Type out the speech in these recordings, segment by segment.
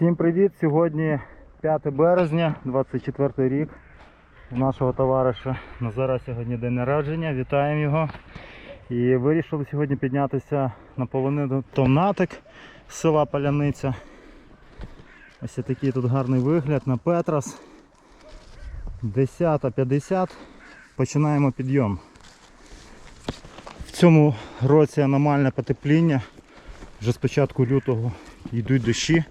Всім привіт! Сьогодні 5 березня, 24 рік. У нашого товариша Назара сьогодні день народження. Вітаємо його. І вирішили сьогодні піднятися на полонину Томнатик з села Паляниця. Ось такий тут гарний вигляд на Петрас. 10.50. Починаємо підйом. В цьому році аномальне потепління. Вже з початку лютого йдуть дощі,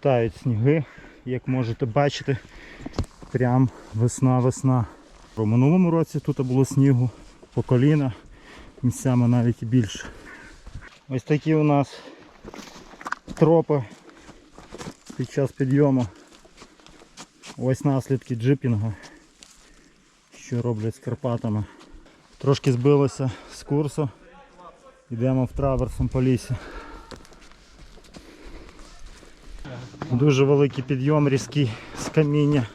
тають сніги, як можете бачити, прям весна-весна. У минулому році тут було снігу по коліна, місцями навіть і більше. Ось такі у нас тропи під час підйому. Ось наслідки джипінга, що роблять з Карпатами. Трошки збилося з курсу. Йдемо в траверсом по лісі. Дуже великий підйом різкий з каміння.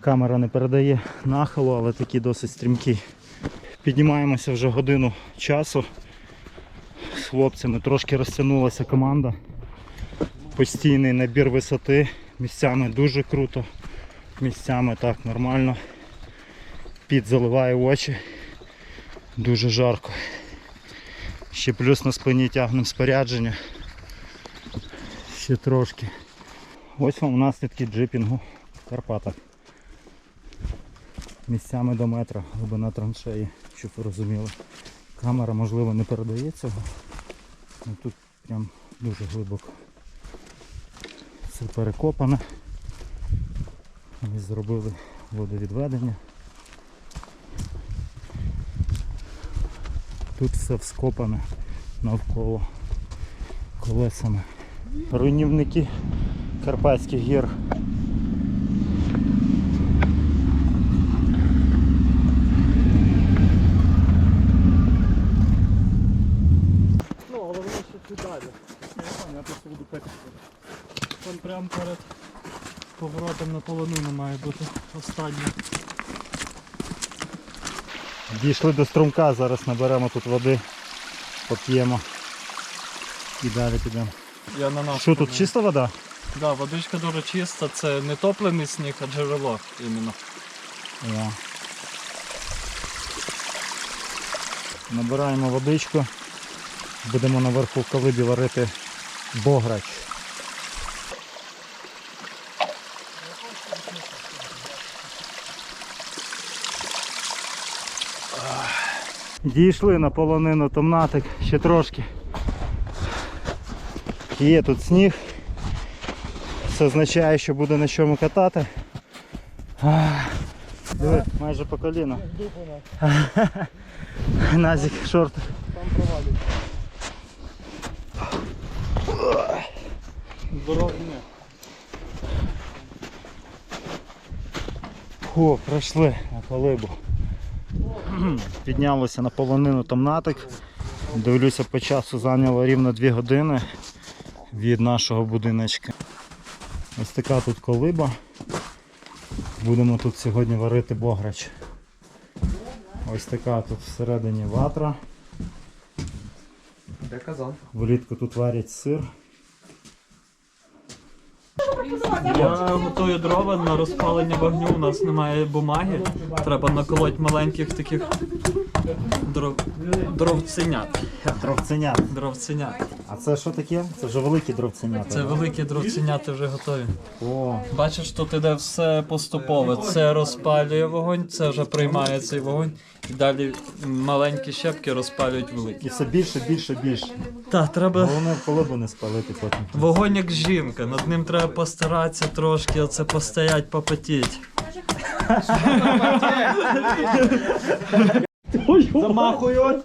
Камера не передає нахилу, але такий досить стрімкий. Піднімаємося вже годину часу. З хлопцями трошки розтягнулася команда. Постійний набір висоти. Місцями дуже круто, місцями так нормально. Під заливає очі. Дуже жарко. Ще плюс на спині тягнемо спорядження. Ще трошки. Ось вам наслідки джипінгу в Карпатах. Місцями до метра, глибина траншеї, щоб ви розуміли. Камера можливо не передає цього. але Тут прям дуже глибоко. Це перекопане. Вони зробили водовідведення. Тут все вскопане навколо колесами. Руйнівники Карпатських гір. Ну, головне, що далі. Я просто буду пити. Там прямо перед поворотом на полонину має бути останнє. Дійшли до струмка, зараз наберемо тут води, поп'ємо і далі підемо. Я на. Що тут чиста вода? Да, водичка дуже чиста, це не топлений сніг, а джерело іменно. О. Набираємо водичку. Будемо наверху в колибі варити бограч. Дійшли на полонину Томнатик ще трошки. Є тут сніг. Це означає, що буде на чому катати. Диви, майже по коліна. Назік, шорти. Там провалюється. Дорог ні. О, пройшли на колибу. Піднялося на полонину Томнатик. Дивлюся, по часу зайняло рівно 2 години від нашого будиночка. Ось така тут колиба. Будемо тут сьогодні варити бограч. Ось така тут всередині ватра. Де казан? Влітку тут варять сир. Я готую дрова на розпалення вогню. У нас немає бумаги. Треба наколоть маленьких таких дров... дровценят. Дровценят. Дровценят. А це що таке? Це вже великі дровценята. Це великі дровценяти вже готові. О, Бачиш, тут іде все поступово. Це розпалює вогонь, це вже приймає цей вогонь. І далі маленькі щепки розпалюють великі. і все більше, більше, більше. Так, треба. Головне колибу не спалити потім. Вогонь як жінка, над ним треба постаратися трошки, оце постоять, попотіть. Замахують.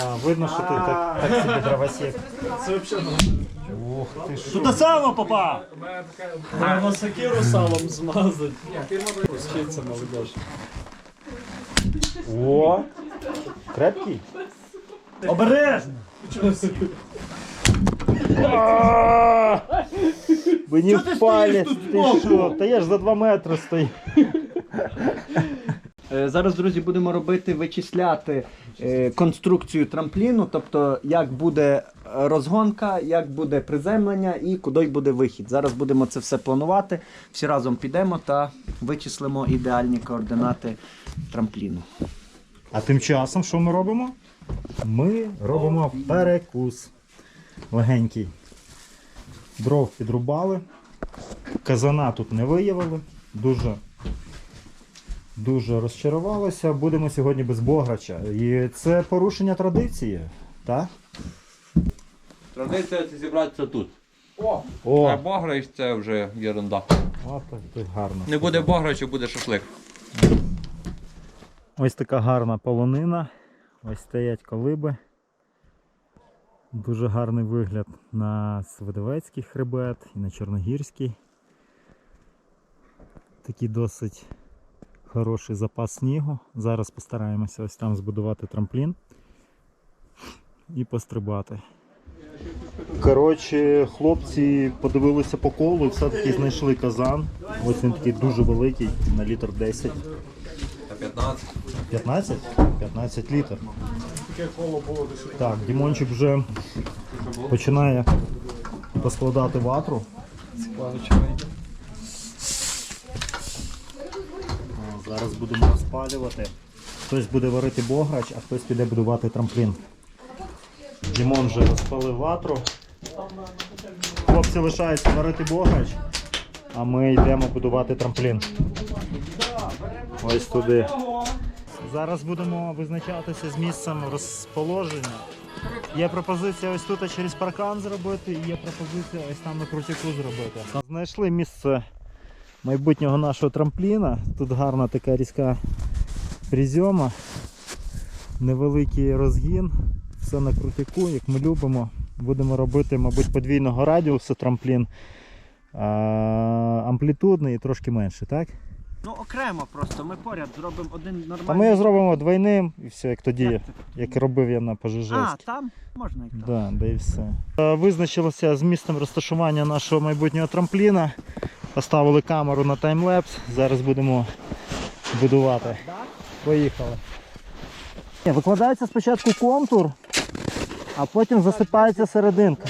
А, видно, що ти так, так собі дровосек. Ух ти що. Тут само попав. Треба сокиру салом змазати. Вчиться молодіж. О, крепкий. Обережно. Мені Чого ти в палець, стоїш тут ти збоку? що? Та я ж за 2 метри стою. Е, Зараз, друзі, будемо робити вичисляти е, конструкцію трампліну, тобто як буде розгонка, як буде приземлення і куди буде вихід. Зараз будемо це все планувати. Всі разом підемо та вичислимо ідеальні координати трампліну. А тим часом що ми робимо? Ми робимо перекус. Легенький. Дров підрубали. Казана тут не виявили. Дуже, дуже розчарувалися. Будемо сьогодні без Бограча. І це порушення традиції. Так? Традиція це зібратися тут. О, А Бограч це вже ерунда. О, так, так гарно. Не буде Бограча, буде шашлик. Ось така гарна полонина. Ось стоять колиби. Дуже гарний вигляд на Свидовецький хребет і на Чорногірський. Такий досить хороший запас снігу. Зараз постараємося ось там збудувати трамплін і пострибати. Коротше, хлопці подивилися по колу і все-таки знайшли казан. Ось він такий дуже великий, на літр 10. 15. 15? 15 літр. Так, Дімончик вже починає поскладати ватру. Зараз будемо розпалювати. Хтось буде варити бограч, а хтось піде будувати трамплін. Дімон вже розпалив ватру. Хлопці лишаються варити бограч, а ми йдемо будувати трамплін. Ось туди. Зараз будемо визначатися з місцем розположення. Є пропозиція ось тут через паркан зробити, і є пропозиція ось там на крутяку зробити. Знайшли місце майбутнього нашого трампліна. Тут гарна така різка призьома, невеликий розгін, все на крутяку, як ми любимо. Будемо робити, мабуть, подвійного радіусу трамплін. А, амплітудний і трошки менше, так? Ну, окремо просто, ми поряд зробимо один нормальний. А ми його зробимо двойним і все, як тоді, Як як робив я на А, пожежеській. там можна і так. Да, да і все. Е, Визначилося з місцем розташування нашого майбутнього трампліна. Поставили камеру на таймлепс. Зараз будемо будувати. Поїхали. Викладається спочатку контур, а потім засипається серединка.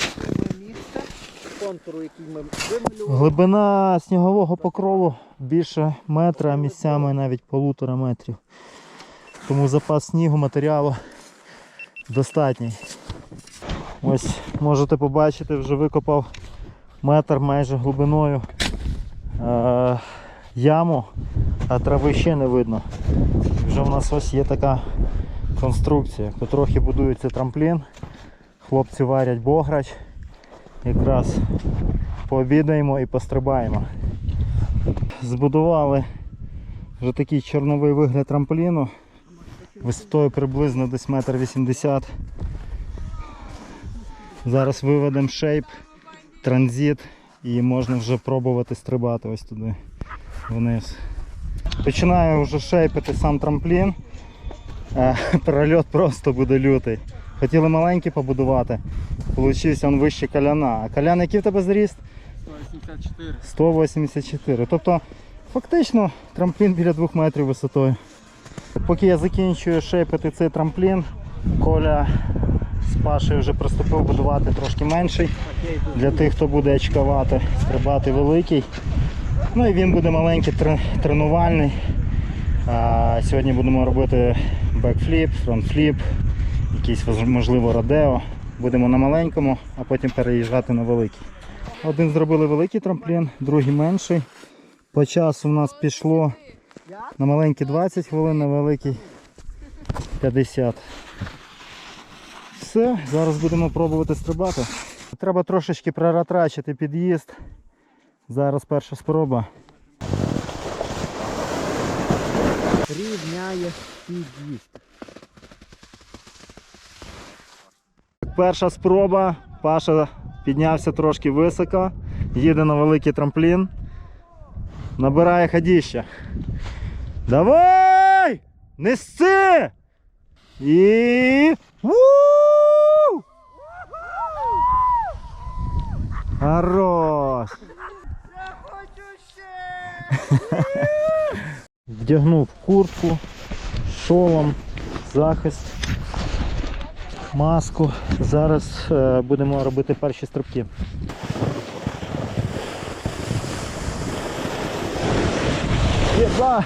Контуру, який ми вималювали. Глибина снігового покрову більше метра, а місцями навіть полутора метрів. Тому запас снігу, матеріалу достатній. Ось можете побачити, вже викопав метр майже глибиною е- яму, а трави ще не видно. Вже в нас ось є така конструкція. Потрохи будується трамплін. Хлопці варять бограч. Якраз пообідаємо і пострибаємо. Збудували вже такий чорновий вигляд трампліну. Висотою приблизно десь метр вісімдесят. Зараз виведемо шейп, транзит і можна вже пробувати стрибати ось туди вниз. Починаю вже шейпити сам трамплін. Е, Прольот просто буде лютий. Хотіли маленький побудувати. Получився він вище каляна. А калян який в тебе зріст? 184. 184. Тобто фактично трамплін біля 2 метрів висотою. Поки я закінчую шейпити цей трамплін, Коля з Пашею вже приступив будувати трошки менший. Для тих, хто буде очкувати, стрибати великий. Ну і він буде маленький тренувальний. А, сьогодні будемо робити бекфліп, фронтфліп, якийсь можливо родео. Будемо на маленькому, а потім переїжджати на великий. Один зробили великий трамплін, другий менший. По часу в нас пішло на маленький 20 хвилин, на великий 50. Все, зараз будемо пробувати стрибати. Треба трошечки проратрачити під'їзд. Зараз перша спроба. Рівняє під'їзд. Перша спроба. Паша піднявся трошки високо, їде на великий трамплін. Набирає ходіща. Давай! Неси! І. Ву! Хорош! Вдягнув куртку, шолом, захист, маску. Зараз е, будемо робити перші стрибки. Єба!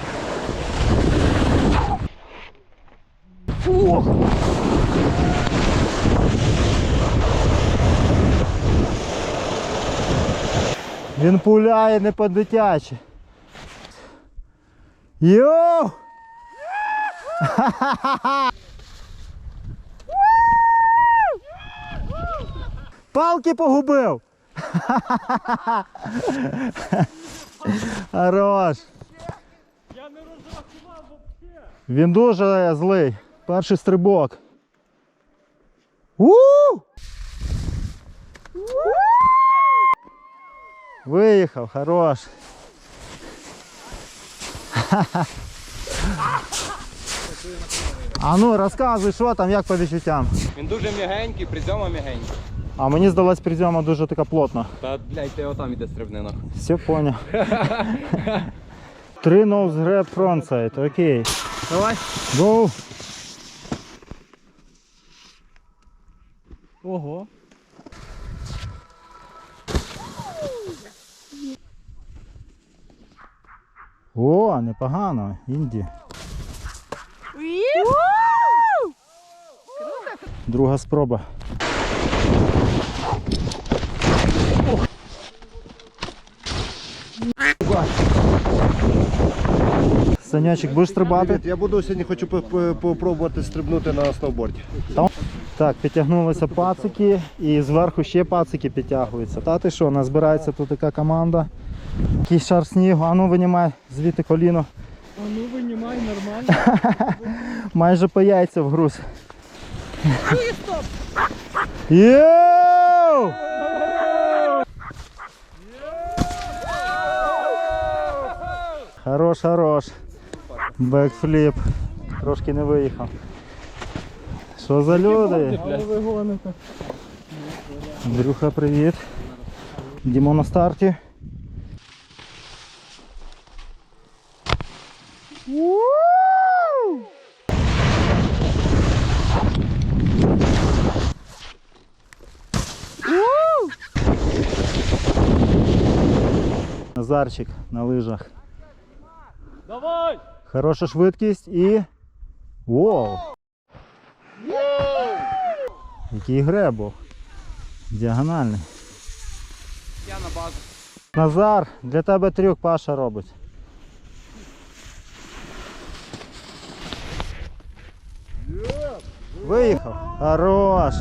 Ох! Він пуляє не по-дитячі. Йоу! Палки погубив! Хорош! Він дуже злий. Перший стрибок. у Виїхав, хорош. А ну розказуй, що там, як по відчуттям. Він дуже м'ягенький, призьома м'ягенький. А мені здалась призьома дуже така плотна. Та блядь, ти отам іде стрибнина. Все понял. Три nose grab frontside, окей. Давай. Go. Ого. О, непогано, інді. Друга спроба. Санячик, будеш стрибати? Я буду сьогодні хочу попробувати стрибнути на сноуборді. Так, підтягнулися пацики і зверху ще пацики підтягуються. Та ти що, назбирається тут така команда. Який шар снігу, а ну винімай звідти коліно. А ну винімай нормально. Майже по яйця в груз. Йоу! Хорош, хорош. Бекфліп. Трошки не виїхав. Що за люди? ви гоните. Андрюха, привіт. Дімо на старті. Назарчик на лижах. Давай! Хороша швидкість і. Воу! Який гребок. Діагональний. Я на базу. Назар, для тебе трюк Паша робить. Виїхав. Хорош.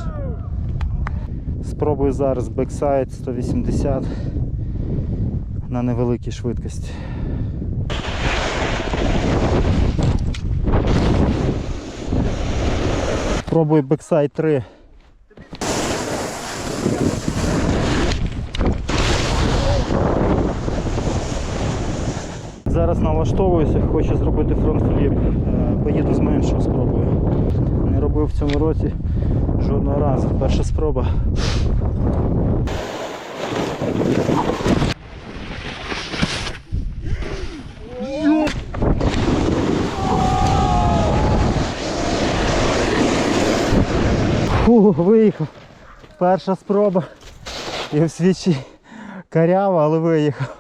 Спробую зараз бексайд 180 на невеликій швидкості. Пробую бексайд 3. Зараз налаштовуюся, хочу зробити фронтфліп. Е, Поїду з меншого спробую. Не робив в цьому році жодного разу. Перша спроба. Виїхав. Перша спроба. І в свічі карява, але виїхав.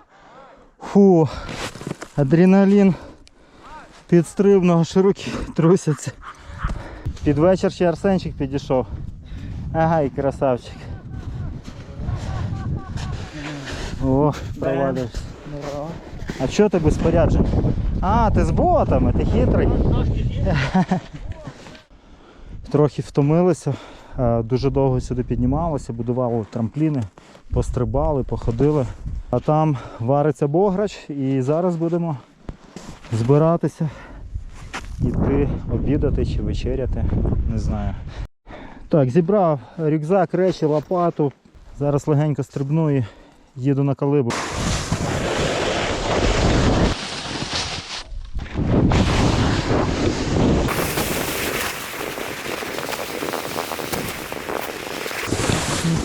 Фу, адреналін підстрибнув, аж трусяться. Під вечір ще Арсенчик підійшов. Ага, і красавчик. О, провалюєшся. А чого ти без спорядження? А, ти з ботами, ти хитрий. Трохи втомилися, дуже довго сюди піднімалися, будували трампліни, пострибали, походили. А там вариться бограч і зараз будемо збиратися, іти обідати чи вечеряти, не знаю. Так, зібрав рюкзак, речі, лопату. Зараз легенько стрибну і їду на калибу.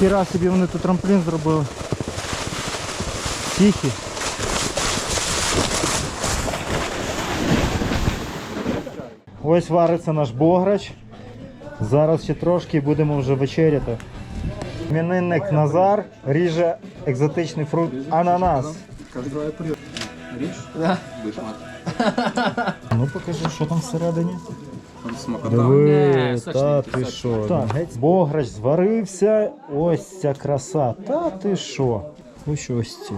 Ніхіра собі вони тут трамплін зробили. Тихі. Ось вариться наш бограч. Зараз ще трошки будемо вже вечеряти. Іменинник Назар ріже екзотичний фрукт ананас. Ріж? Ну покажи, що там всередині. Диви, та ти що? Так, геть бограч зварився. Ось ця краса. Та ти що? Ось ось ці.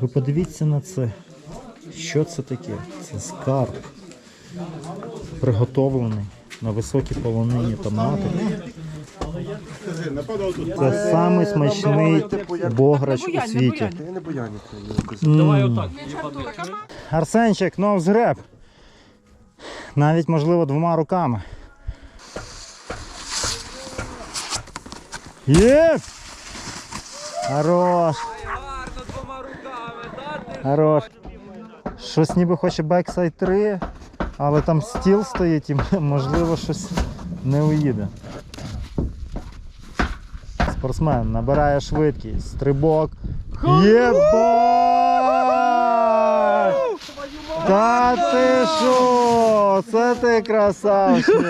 Ви подивіться на це. Що це таке? Це скарб. Приготовлений на високій полонині томати. Це самий смачний бограч у світі. М. Арсенчик, ну згреб. Навіть, можливо, двома руками. Є! Хорош. Хорош. Щось ніби хоче бексайд 3, але там стіл стоїть і можливо щось не уїде. Спортсмен набирає швидкість, стрибок. Єбать! Та ти що? Це ти красавчик!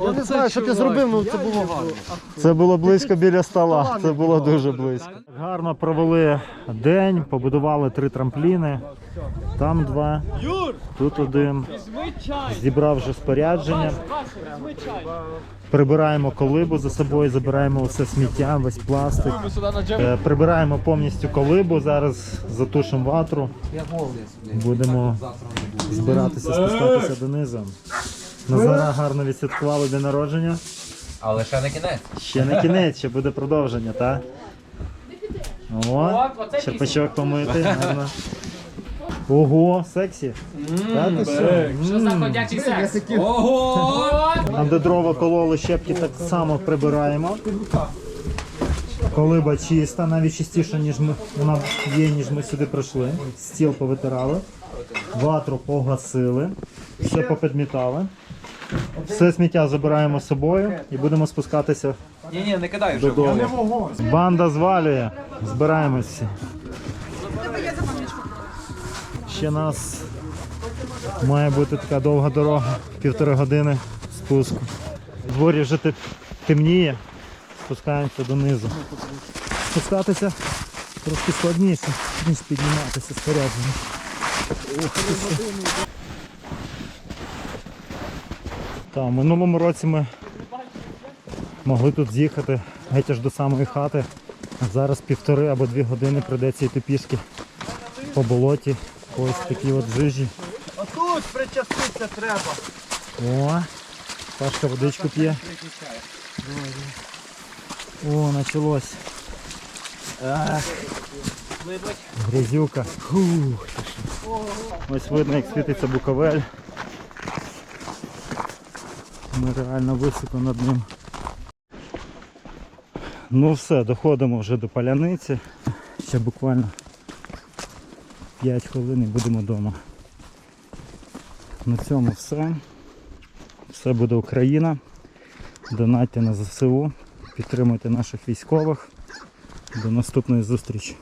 Я не знаю, що ти зробив, але це було гарно. Це було близько біля стола. Це було дуже близько. Гарно провели день, побудували три трампліни. Там два, тут один. Зібрав вже спорядження. Прибираємо колибу за собою, забираємо все сміття, весь пластик. Е, Прибираємо повністю колибу. Зараз затушимо ватру. Будемо збиратися, спускатися донизу. Назара гарно відсвяткували день народження. Але ще не кінець. Ще не кінець, ще буде продовження, так? О, черпачок помити, гарно. Ого, сексі. Та ти що? М. Там, де дрова кололи, щепки так само прибираємо. Колиба чиста, навіть чистіша, ніж ми вона є, ніж ми сюди прийшли. Стіл повитирали, ватру погасили, все попідмітали. Все сміття забираємо з собою і будемо спускатися Ні, ні, не кидай вже. додому. Банда звалює, збираємось всі. Ще нас має бути така довга дорога, півтори години спуску. Дворі вже темніє, спускаємося донизу. Спускатися трошки складніше, ніж підніматися спорядження. В минулому році ми могли тут з'їхати геть аж до самої хати. Зараз півтори або дві години прийдеться йти пішки по болоті. Ось такі от жижі. А тут причаститися треба. О, Пашка водичку п'є. О, началось. Ах. Грязюка. Фух. Ось видно, як світиться буковель. Ми реально високо над ним. Ну все, доходимо вже до паляниці. Ще буквально 5 хвилин і будемо вдома. На цьому все. Все буде Україна. Донатьте на ЗСУ, підтримуйте наших військових. До наступної зустрічі.